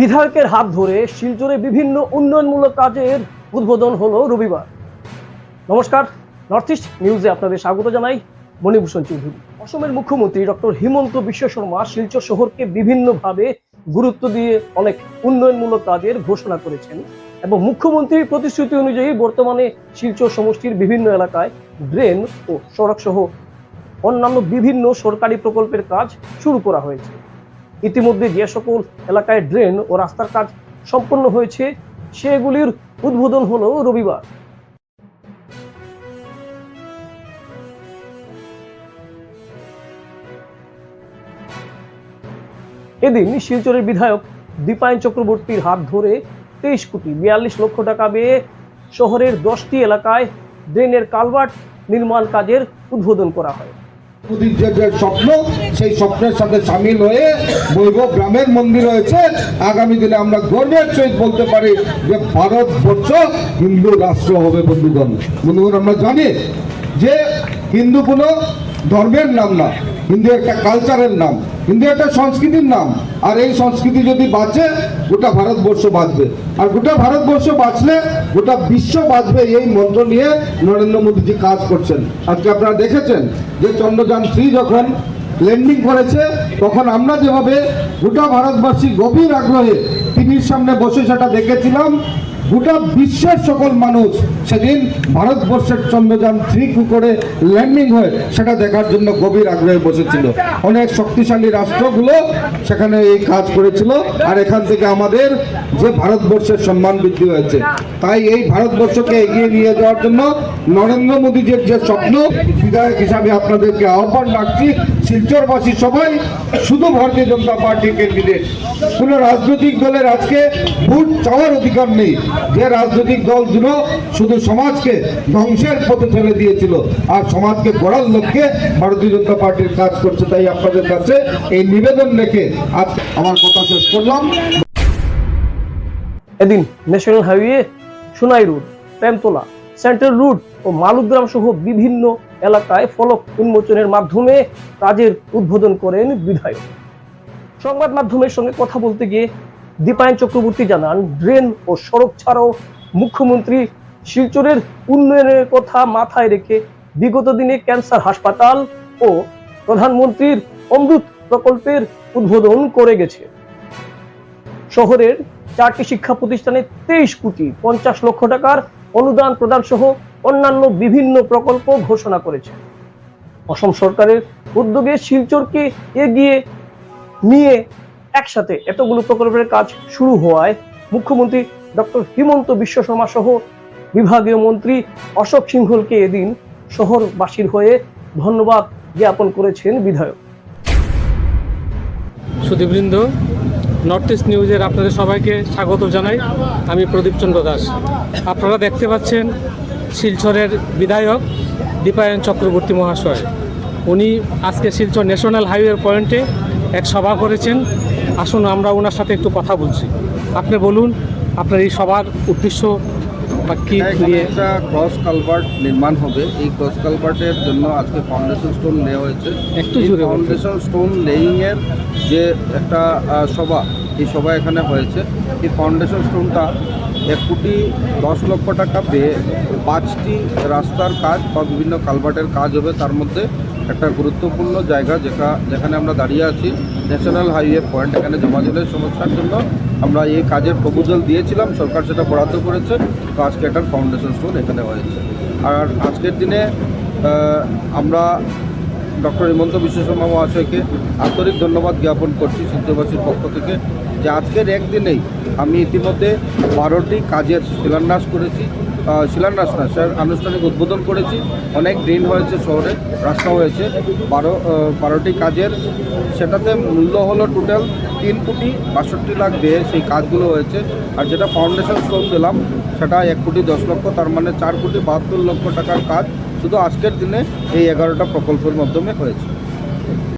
বিধায়কের হাত ধরে শিলচরে বিভিন্ন উন্নয়নমূলক কাজের উদ্বোধন হলো রবিবার। নমস্কার নর্থ ইস্ট নিউজে আপনাদের স্বাগত জানাই মণিভূষণ চৌধুরী। অসমের মুখ্যমন্ত্রী ডক্টর হিমন্ত বিশ্ব শর্মা শিলচর শহরকে বিভিন্নভাবে গুরুত্ব দিয়ে অনেক উন্নয়নমূলক কাজের ঘোষণা করেছেন এবং মুখ্যমন্ত্রীর প্রতিশ্রুতি অনুযায়ী বর্তমানে শিলচর সমষ্টির বিভিন্ন এলাকায় ড্রেন ও সড়ক সহ অন্যান্য বিভিন্ন সরকারি প্রকল্পের কাজ শুরু করা হয়েছে। ইতিমধ্যে যে সকল এলাকায় ড্রেন ও রাস্তার কাজ সম্পন্ন হয়েছে, সেগুলির উদ্বোধন হলো রবিবার। এদিন শিলচরের বিধায়ক দীপায়ন চক্রবর্তীর হাত ধরে তেইশ কোটি বিয়াল্লিশ লক্ষ টাকা ব্যয়ে শহরের দশটি এলাকায় ড্রেনের কালভার্ট নির্মাণ কাজের উদ্বোধন করা হয়। স্বপ্ন, সেই স্বপ্নের সাথে সামিল হয়ে বৈব গ্রামের মন্দির হয়েছে আগামী দিনে আমরা গর্বের সহিত বলতে পারি যে ভারতবর্ষ হিন্দু রাষ্ট্র হবে, বন্ধুগণ। বন্ধুগণ, আমরা জানি যে হিন্দু কোনো ধর্মের নাম না, হিন্দু একটা কালচারের নাম। হিন্দু একটা সংস্কৃতির নাম। আর এই সংস্কৃতি যদি বাঁচে, গোটা ভারতবর্ষ বাঁচবে। আর গোটা ভারতবর্ষ বাঁচলে, গোটা বিশ্ব বাঁচবে এই মন্ত্র নিয়ে নরেন্দ্র মোদীজি কাজ করছেন। আজকে আপনারা দেখেছেন যে চন্দ্রযান থ্রি যখন ল্যান্ডিং করেছে, তখন আমরা যেভাবে গোটা ভারতবাসী গভীর আগ্রহে টিভির সামনে বসে সেটা দেখেছিলাম। গোটা বিশ্বের সকল মানুষ সেদিন ভারতবর্ষের চন্দ্রযান থ্রি করে ল্যান্ডিং হয় সেটা দেখার জন্য গভীর আগ্রহে বসেছিল। অনেক শক্তিশালী রাষ্ট্রগুলো সেখানে এই কাজ করেছিল আর এখান থেকে আমাদের যে ভারতবর্ষের সম্মান বৃদ্ধি হয়েছে, তাই এই ভারতবর্ষকে এগিয়ে নিয়ে যাওয়ার জন্য নরেন্দ্র মোদীজির যে স্বপ্ন, বিধায়ক হিসাবে আপনাদেরকে আহ্বান রাখছি, শিলচরবাসী সবাই শুধু ভারতীয় জনতা পার্টির ক্যান্ডিডেট কোনো রাজনৈতিক দলের আজকে ভোট চাওয়ার অধিকার নেই। যে রাজনৈতিক দলগুলো শুধু সমাজকে ধ্বংসের পথে ঠেলে দিয়েছিল আর সমাজকে গড়ার লক্ষ্যে ভারতীয় জনতা পার্টির কাজ করছে, তাই আপনাদের কাছে এই নিবেদন রেখে আজ আমার কথা শেষ করলাম। এদিন national highway, Sonai road, Premtala, central road ও মালুগ্রাম সহ বিভিন্ন এলাকায় ফলক উন্মোচনের মাধ্যমে কাজের উদ্বোধন করেন বিধায়ক। সংবাদ মাধ্যমের সঙ্গে কথা বলতে গিয়ে দীপায়ন চক্রবর্তী জানান, ড্রেন ও সড়ক ছাড়াও মুখ্যমন্ত্রী শিলচরের উন্নয়নের কথা মাথায় রেখে বিগত দিনে ক্যান্সার হাসপাতাল ও প্রধানমন্ত্রীর অমৃত প্রকল্পের উদ্বোধন করে গেছে। শহরের চারটি শিক্ষা প্রতিষ্ঠানে তেইশ কোটি পঞ্চাশ লক্ষ টাকার অনুদান প্রদান সহ অন্যান্য বিভিন্ন প্রকল্প ঘোষণা করেছে। অসম সরকারের উদ্যোগে শিলচরকে এগিয়ে নিয়ে একসাথে এতগুলো প্রকল্পের কাজ শুরু হওয়ায় মুখ্যমন্ত্রী ডক্টর হিমন্ত বিশ্ব শর্মা সহ বিভাগীয় মন্ত্রী অশোক সিংহলকে এদিন শহরবাসীর হয়ে ধন্যবাদ জ্ঞাপন করেছেন বিধায়ক। সুদীবৃন্দ নর্থ ইস্ট নিউজের আপনাদের সবাইকে স্বাগত জানাই। আমি প্রদীপ চন্দ্র দাস। আপনারা দেখতে পাচ্ছেন শিলচরের বিধায়ক দীপায়ন চক্রবর্তী মহাশয়। উনি আজকে শিলচর ন্যাশনাল হাইওয়ে পয়েন্টে এক সভা করেছেন। আসুন আমরা ওনার সাথে একটু কথা বলছি। আপনি বলুন আপনার এই সবার উদ্দেশ্য বা কী নিয়ে একটা ক্রস কালভার্ট নির্মাণ হবে। এই ক্রস কালভার্টের জন্য আজকে ফাউন্ডেশন স্টোন নেওয়া হয়েছে। একটু বলবেন। ফাউন্ডেশন স্টোন লেইং এর যে একটা সভা এই সভা এখানে হয়েছে। এই ফাউন্ডেশন স্টোনটা এক কোটি দশ লক্ষ টাকা পেয়ে পাঁচটি রাস্তার কাজ বা বিভিন্ন কালভার্টের কাজ হবে। তার মধ্যে একটা গুরুত্বপূর্ণ জায়গা যেটা যেখানে আমরা দাঁড়িয়ে আছি ন্যাশনাল হাইওয়ে পয়েন্ট এখানে জমা জমাজলের সমস্যার জন্য আমরা এই কাজের প্রপোজাল দিয়েছিলাম, সরকার সেটা বরাদ্দ করেছে, তো আজকে একটা ফাউন্ডেশন স্টোন এখানে হয়েছে। আর আজকের দিনে আমরা ডক্টর হিমন্ত বিশ্ব শর্মা মহাশয়কে আন্তরিক ধন্যবাদ জ্ঞাপন করছি শিল্পবাসীর পক্ষ থেকে। যে আজকের একদিনেই আমি ইতিমধ্যে বারোটি কাজের শিলান্যাস করেছি। শিলান্যাস না, স্যার, আনুষ্ঠানিক উদ্বোধন করেছি। অনেক ড্রেন হয়েছে শহরে, রাস্তা হয়েছে। বারো বারোটি কাজের, সেটাতে মূল্য হলো টোটাল তিন কোটি বাষট্টি লাখ দিয়ে সেই কাজগুলো হয়েছে। আর যেটা ফাউন্ডেশন স্টোন দিলাম, সেটা এক কোটি দশ লক্ষ, তার মানে চার কোটি বাহাত্তর লক্ষ টাকার কাজ। শুধু আজকের দিনে এই এগারোটা প্রকল্পের মাধ্যমে হয়েছে।